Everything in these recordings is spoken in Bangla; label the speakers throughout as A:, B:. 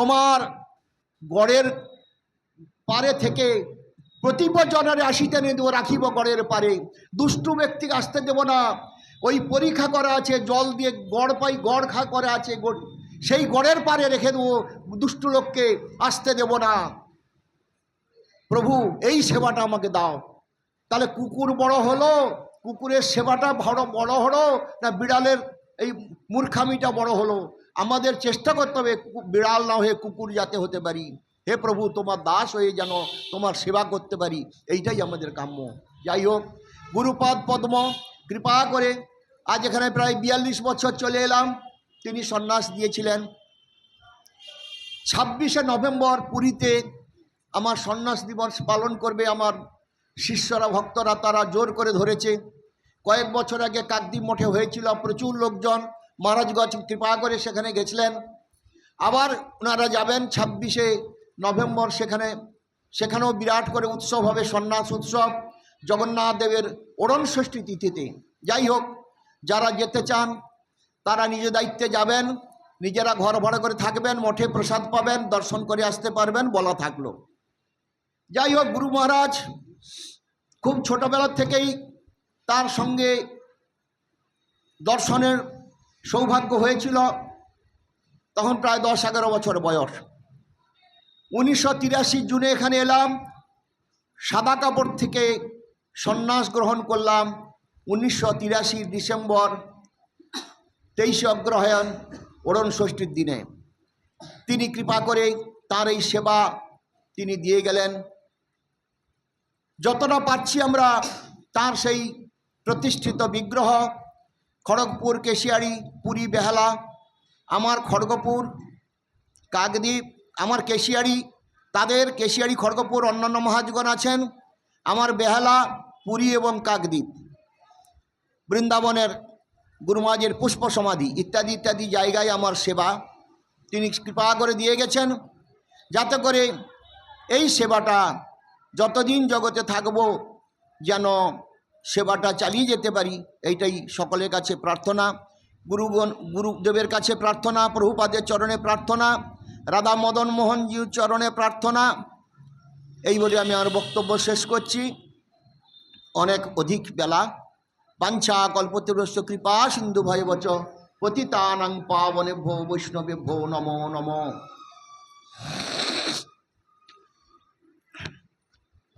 A: তোমার গড়ের পারে থেকে প্রতিবজনের আসিতে দেবো রাখিব গড়ের পারে। দুষ্টু ব্যক্তিকে আসতে দেব না। ওই পরীক্ষা করা আছে, জল দিয়ে গড় পাই, গড় খা করা আছে সেই গড়ের পারে রেখে দেবো। দুষ্টু লোককে আসতে দেব না। প্রভু, এই সেবাটা আমাকে দাও। তাহলে কুকুর বড় হলো, কুকুরের সেবাটা বড় বড় হলো না বিড়ালের এই মূর্খামিটা বড় হলো? আমাদের চেষ্টা করতে হবে বিড়াল না হয়ে কুকুর যাতে হতে পারি। হে প্রভু, তোমার দাস হয়ে যেন তোমার সেবা করতে পারি, এইটাই আমাদের কাম্য। যাই হোক, গুরুপদ পদ্ম, কৃপা করে আজ এখানে প্রায় বিয়াল্লিশ বছর চলে এলাম। তিনি সন্ন্যাস দিয়েছিলেন। ছাব্বিশে নভেম্বর পুরীতে আমার সন্ন্যাস দিবস পালন করবে আমার শিষ্যরা, ভক্তরা, তারা জোর করে ধরেছে। কয়েক বছর আগে কাকদ্বীপ মঠে হয়েছিল প্রচুর লোকজন। মহারাজগঞ্জ কৃপা করে সেখানে গেছিলেন। আবার ওনারা যাবেন ছাব্বিশে নভেম্বর সেখানে। সেখানেও বিরাট করে উৎসব হবে, সন্ন্যাস উৎসব। জগন্নাথ দেবের ওরণ ষষ্ঠী তিথিতে। যাই হোক, যারা যেতে চান, তারা নিজ দায়িত্বে যাবেন। নিজেরা ঘর ভাড়া করে থাকবেন, মঠে প্রসাদ পাবেন, দর্শন করে আসতে পারবেন, বলা থাকল। যাই হোক, গুরু মহারাজ খুব ছোটবেলা থেকেই তার সঙ্গে দর্শনের সৌভাগ্য হয়েছিল তখন প্রায় দশ এগারো বছর বয়স। উনিশশো তিরাশি জুনে এখানে এলাম, সাদা কাপড় থেকে সন্ন্যাস গ্রহণ করলাম, উনিশশো তিরাশি ডিসেম্বর তেইশে অগ্রহায়ণ, ওরণ ষষ্ঠীর দিনে। তিনি কৃপা করে তার এই সেবা তিনি দিয়ে গেলেন। যতটা পাচ্ছি আমরা তার সেই প্রতিষ্ঠিত বিগ্রহ খড়গপুর, কেশিয়ারি, পুরী, বেহালা, আমার খড়গপুর, কাকদ্বীপ, আমার কেশিয়ারি, তাদের কেশিয়ারি, খড়গপুর অন্যান্য মহাজগণ আছেন, আমার বেহালা, পুরী এবং কাকদ্বীপ। বৃন্দাবনের গুরুমাজের পুষ্প সমাধি ইত্যাদি ইত্যাদি জায়গায় আমার সেবা। তিনি কৃপা করে দিয়ে গেছেন। যাতে করে এই সেবাটা যতদিন জগতে থাকব যেন সেবাটা চালিয়ে যেতে পারি, এইটাই সকলের কাছে প্রার্থনা। গুরুগণ, গুরুদেবের কাছে প্রার্থনা, প্রভুপাদের চরণে প্রার্থনা, রাধা মদন মোহনজির চরণে প্রার্থনা। এই বলে আমি আমার বক্তব্য শেষ করছি। অনেক অধিক বেলা। বাঞ্ছা, কল্পতিরস্য, কৃপা, সিন্ধু ভয় বচ, পতিতানাং পাবনে ভো বৈষ্ণবে ভো নমো নমো।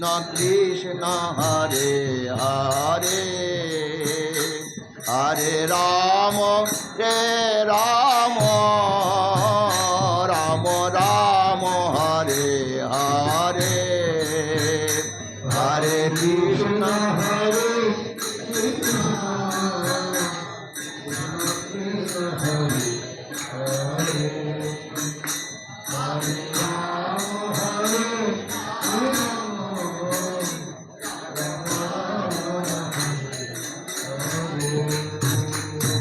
A: কৃষ্ণ কৃষ্ণ হরে হরে হরে রাম রে Ram.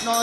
A: Krishna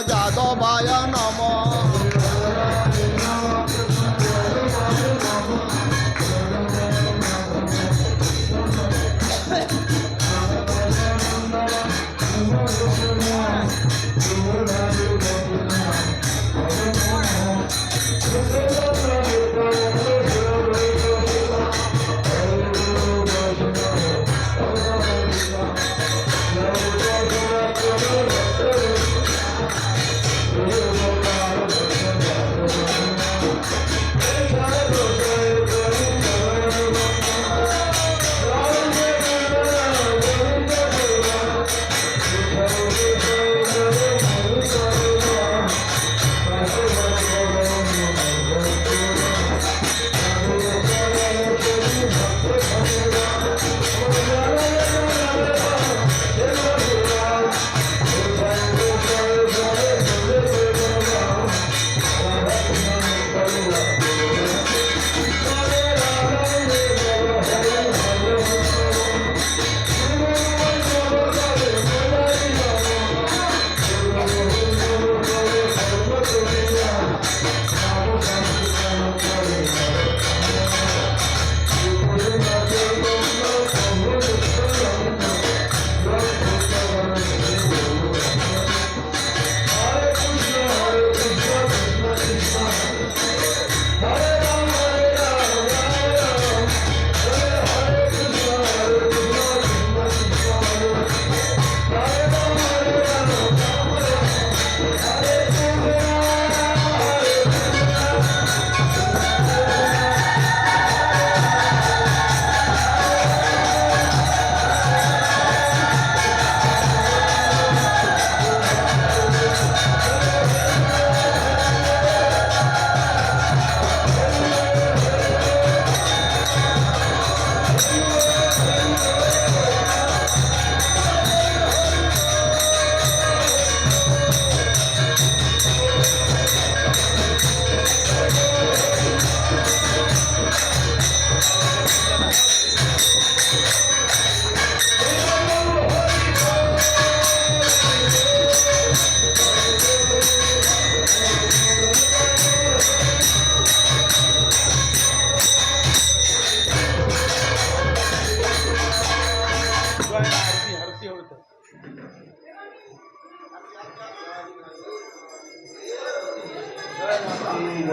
B: Thank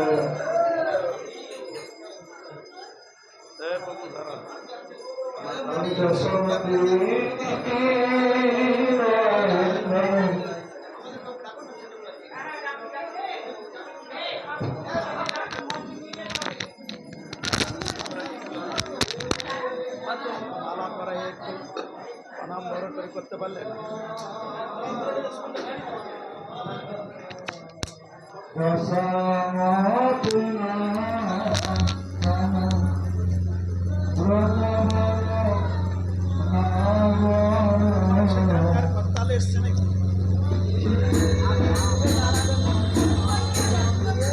B: you. Kasangat
C: nang